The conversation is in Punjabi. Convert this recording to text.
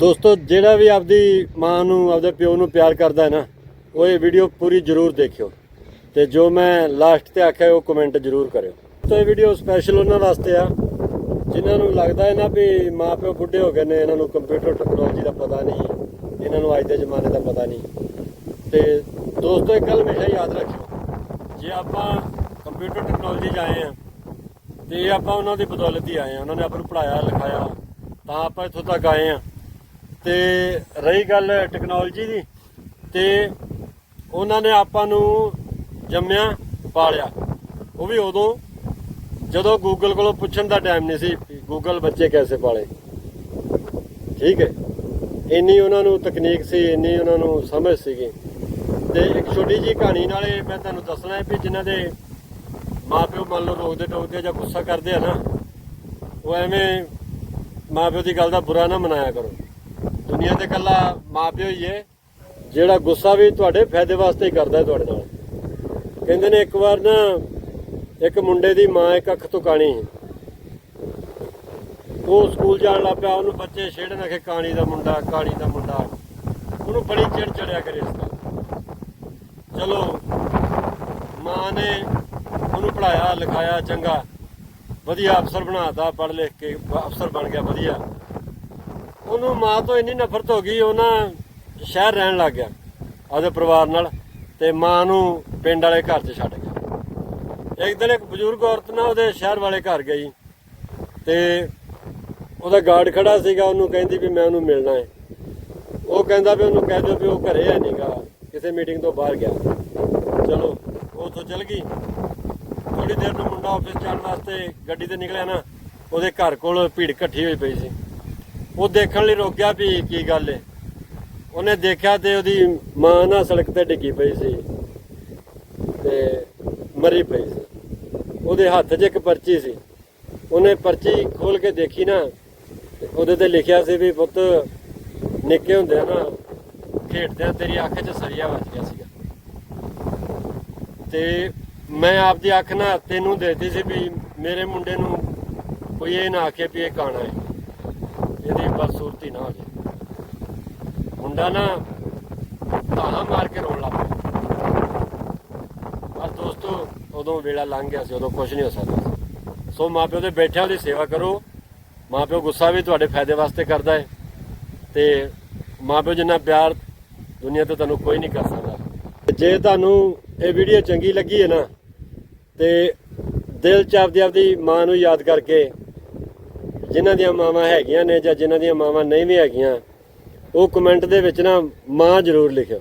ਦੋਸਤੋ, ਜਿਹੜਾ ਵੀ ਆਪਦੀ ਮਾਂ ਨੂੰ, ਆਪਦੇ ਪਿਓ ਨੂੰ ਪਿਆਰ ਕਰਦਾ ਹੈ ਨਾ, ਉਹ ਇਹ ਵੀਡੀਓ ਪੂਰੀ ਜ਼ਰੂਰ ਦੇਖਿਓ। ਤੇ ਜੋ ਮੈਂ ਲਾਸਟ ਤੇ ਆਖਿਆ, ਉਹ ਕਮੈਂਟ ਜ਼ਰੂਰ ਕਰਿਓ। ਤਾਂ ਇਹ ਵੀਡੀਓ ਸਪੈਸ਼ਲ ਉਹਨਾਂ ਵਾਸਤੇ ਆ, ਜਿਨ੍ਹਾਂ ਨੂੰ ਲੱਗਦਾ ਹੈ ਨਾ ਵੀ ਮਾਂ ਪਿਓ ਬੁੱਢੇ ਹੋ ਗਏ ਨੇ, ਇਹਨਾਂ ਨੂੰ ਕੰਪਿਊਟਰ ਟੈਕਨੋਲੋਜੀ ਦਾ ਪਤਾ ਨਹੀਂ, ਇਹਨਾਂ ਨੂੰ ਅੱਜ ਦੇ ਜ਼ਮਾਨੇ ਦਾ ਪਤਾ ਨਹੀਂ। ਤੇ ਦੋਸਤੋ, ਇੱਕ ਗੱਲ ਹਮੇਸ਼ਾ ਯਾਦ ਰੱਖਿਓ, ਜੇ ਆਪਾਂ ਕੰਪਿਊਟਰ ਟੈਕਨੋਲੋਜੀ 'ਚ ਆਏ ਆ, ਤੇ ਆਪਾਂ ਉਹਨਾਂ ਦੀ ਬਦੌਲਤ ਹੀ ਆਏ ਆ, ਉਹਨਾਂ ਨੇ ਆਪਾਂ ਨੂੰ ਪੜਾਇਆ ਲਿਖਾਇਆ, ਤਾਂ ਆਪਾਂ ਇੱਥੋਂ ਤੱਕ ਆਏ ਆ। ਤੇ ਰਹੀ ਗੱਲ ਟੈਕਨੋਲੋਜੀ ਦੀ ਤੇ ਉਹਨਾਂ ਨੇ ਆਪਾਂ ਨੂੰ ਜੰਮਿਆ, ਪਾਲਿਆ। ਉਹ ਵੀ ਉਦੋਂ ਜਦੋਂ ਗੂਗਲ ਕੋਲੋਂ ਪੁੱਛਣ ਦਾ ਟਾਈਮ ਨਹੀਂ ਸੀ ਗੂਗਲ ਬੱਚੇ ਕੈਸੇ ਪਾਲੇ। ਠੀਕ ਹੈ। ਇੰਨੀ ਉਹਨਾਂ ਨੂੰ ਤਕਨੀਕ ਸੀ, ਇੰਨੀ ਉਹਨਾਂ ਨੂੰ ਸਮਝ ਸੀਗੀ। ਤੇ ਇੱਕ ਛੋਟੀ ਜੀ ਕਹਾਣੀ ਨਾਲੇ ਮੈਂ ਤੁਹਾਨੂੰ ਦੱਸਣਾ ਹੈ ਵੀ ਜਿਨ੍ਹਾਂ ਦੇ ਮਾਪਿਓ ਮੰਨ ਲਓ ਰੋਕਦੇ ਟੋਕਦੇ ਜਾਂ ਗੁੱਸਾ ਕਰਦੇ ਆ ਨਾ, ਉਹ ਐਵੇਂ ਮਾਪਿਓ ਦੀ ਗੱਲ ਦਾ ਬੁਰਾ ਨਾ ਮਨਾਇਆ ਕਰੋ। ਦੁਨੀਆ ਤੇ ਕੱਲਾ ਮਾਪਿਓ ਹੀ ਹੈ, ਜਿਹੜਾ ਗੁੱਸਾ ਵੀ ਤੁਹਾਡੇ ਫਾਇਦੇ ਵਾਸਤੇ ਹੀ ਕਰਦਾ ਤੁਹਾਡੇ ਨਾਲ। ਕਹਿੰਦੇ ਨੇ ਇੱਕ ਵਾਰ ਨਾ ਇੱਕ ਮੁੰਡੇ ਦੀ ਮਾਂ ਇੱਕ ਅੱਖ ਤੋਂ ਕਾਣੀ ਉਹ ਸਕੂਲ ਜਾਣ ਲੱਗ ਪਿਆ, ਉਹਨੂੰ ਬੱਚੇ ਛੇੜਨ ਅਖੇ ਕਾਣੀ ਦਾ ਮੁੰਡਾ, ਕਾਣੀ ਦਾ ਮੁੰਡਾ। ਉਹਨੂੰ ਬੜੀ ਚਿੜ ਚੜਿਆ ਕਰੇ ਇਸ ਦਾ ਚਲੋ, ਮਾਂ ਨੇ ਉਹਨੂੰ ਪੜਾਇਆ ਲਿਖਾਇਆ, ਚੰਗਾ। ਵਧੀਆ ਅਫਸਰ ਬਣਾਤਾ ਪੜ੍ਹ ਲਿਖ ਕੇ ਅਫਸਰ ਬਣ ਗਿਆ, ਵਧੀਆ। ਉਹਨੂੰ ਮਾਂ ਤੋਂ ਇੰਨੀ ਨਫ਼ਰਤ ਹੋ ਗਈ ਉਹ ਨਾ ਸ਼ਹਿਰ ਰਹਿਣ ਲੱਗ ਗਿਆ, ਆਪਦੇ ਪਰਿਵਾਰ ਨਾਲ ਤੇ ਮਾਂ ਨੂੰ ਪਿੰਡ ਵਾਲੇ ਘਰ 'ਚ ਛੱਡ ਗਿਆ। ਇੱਕ ਦਿਨ ਇੱਕ ਬਜ਼ੁਰਗ ਔਰਤ ਨਾ ਉਹਦੇ ਸ਼ਹਿਰ ਵਾਲੇ ਘਰ ਗਈ ਤੇ ਉਹਦਾ ਗਾਰਡ ਖੜਾ ਸੀਗਾ, ਉਹਨੂੰ ਕਹਿੰਦੀ ਵੀ ਮੈਂ ਉਹਨੂੰ ਮਿਲਣਾ ਹੈ। ਉਹ ਕਹਿੰਦਾ ਵੀ ਉਹਨੂੰ ਕਹਿ ਦਿਓ ਵੀ ਉਹ ਘਰੇ ਹੈ ਨਹੀਂਗਾ ਕਿਸੇ ਮੀਟਿੰਗ ਤੋਂ ਬਾਹਰ ਗਿਆ। ਚਲੋ, ਉਹ ਉੱਥੋਂ ਚਲ ਗਈ। ਥੋੜੀ ਦੇਰ ਨੂੰ ਮੁੰਡਾ ਆਫਿਸ ਜਾਣ ਵਾਸਤੇ ਗੱਡੀ ਤੇ ਨਿਕਲਿਆ ਨਾ, ਉਹਦੇ ਘਰ ਕੋਲ ਭੀੜ ਇਕੱਠੀ ਹੋਈ ਪਈ ਸੀ। ਉਹ ਦੇਖਣ ਲਈ ਰੁਕ ਗਿਆ ਵੀ ਕੀ ਗੱਲ ਏ। ਉਹਨੇ ਦੇਖਿਆ ਤੇ ਉਹਦੀ ਮਾਂ ਨਾ ਸੜਕ ਤੇ ਡਿੱਗੀ ਪਈ ਸੀ ਤੇ ਮਰੀ ਪਈ ਸੀ। ਉਹਦੇ ਹੱਥ 'ਚ ਇੱਕ ਪਰਚੀ ਸੀ। ਉਹਨੇ ਪਰਚੀ ਖੋਲ ਕੇ ਦੇਖੀ ਨਾ ਉਹਦੇ ਤੇ ਲਿਖਿਆ ਸੀ ਵੀ ਪੁੱਤ, ਨਿੱਕੇ ਹੁੰਦਿਆਂ ਨਾ ਖੇਡਦਿਆਂ ਤੇਰੀ ਅੱਖ 'ਚ ਸਰੀਆ ਵੱਜ ਗਿਆ ਸੀਗਾ। ਤੇ ਮੈਂ ਆਪਦੀ ਅੱਖ ਨਾ ਤੈਨੂੰ ਦੇਤੀ ਸੀ ਵੀ ਮੇਰੇ ਮੁੰਡੇ ਨੂੰ ਕੋਈ ਇਹ ਨਾ ਆਖੇ ਵੀ ਇਹ ਕਾਣਾ ਹੈ ਇਹਦੀ ਬਦਸੂਰਤੀ ਨਾ ਹੋ ਜਾਏ ਮੁੰਡਾ ਨਾ ਤਾਹਾ ਮਾਰ ਕੇ ਰੋਣ ਲੱਗ ਪਿਆ। ਬਸ ਦੋਸਤੋ, ਉਦੋਂ ਵੇਲਾ ਲੰਘ ਗਿਆ ਸੀ, ਉਦੋਂ ਕੁਝ ਨਹੀਂ ਹੋ ਸਕਦਾ ਸੀ। ਸੋ ਮਾਪਿਓ ਦੇ ਬੈਠਿਆਂ ਦੀ ਸੇਵਾ ਕਰੋ। ਮਾਪਿਓ ਗੁੱਸਾ ਵੀ ਤੁਹਾਡੇ ਫਾਇਦੇ ਵਾਸਤੇ ਕਰਦਾ ਹੈ। ਤੇ ਮਾਪਿਓ ਜਿੰਨਾ ਪਿਆਰ ਦੁਨੀਆ ਤੇ ਤੁਹਾਨੂੰ ਕੋਈ ਨਹੀਂ ਕਰ ਸਕਦਾ। ਜੇ ਤੁਹਾਨੂੰ ਇਹ ਵੀਡੀਓ ਚੰਗੀ ਲੱਗੀ ਹੈ ਨਾ, ਤੇ ਦਿਲ ਚ ਆਪਦੀ ਆਪਦੀ ਮਾਂ ਨੂੰ ਯਾਦ ਕਰਕੇ ਜਿਨ੍ਹਾਂ ਦੀਆਂ ਮਾਵਾਂ ਹੈਗੀਆਂ ਨੇ ਜਾਂ ਜਿਨ੍ਹਾਂ ਦੀਆਂ ਮਾਵਾਂ ਨਹੀਂ ਵੀ ਹੈਗੀਆਂ, ਉਹ ਕਮੈਂਟ ਦੇ ਵਿੱਚ ਨਾ ਮਾਂ ਜ਼ਰੂਰ ਲਿਖਿਓ।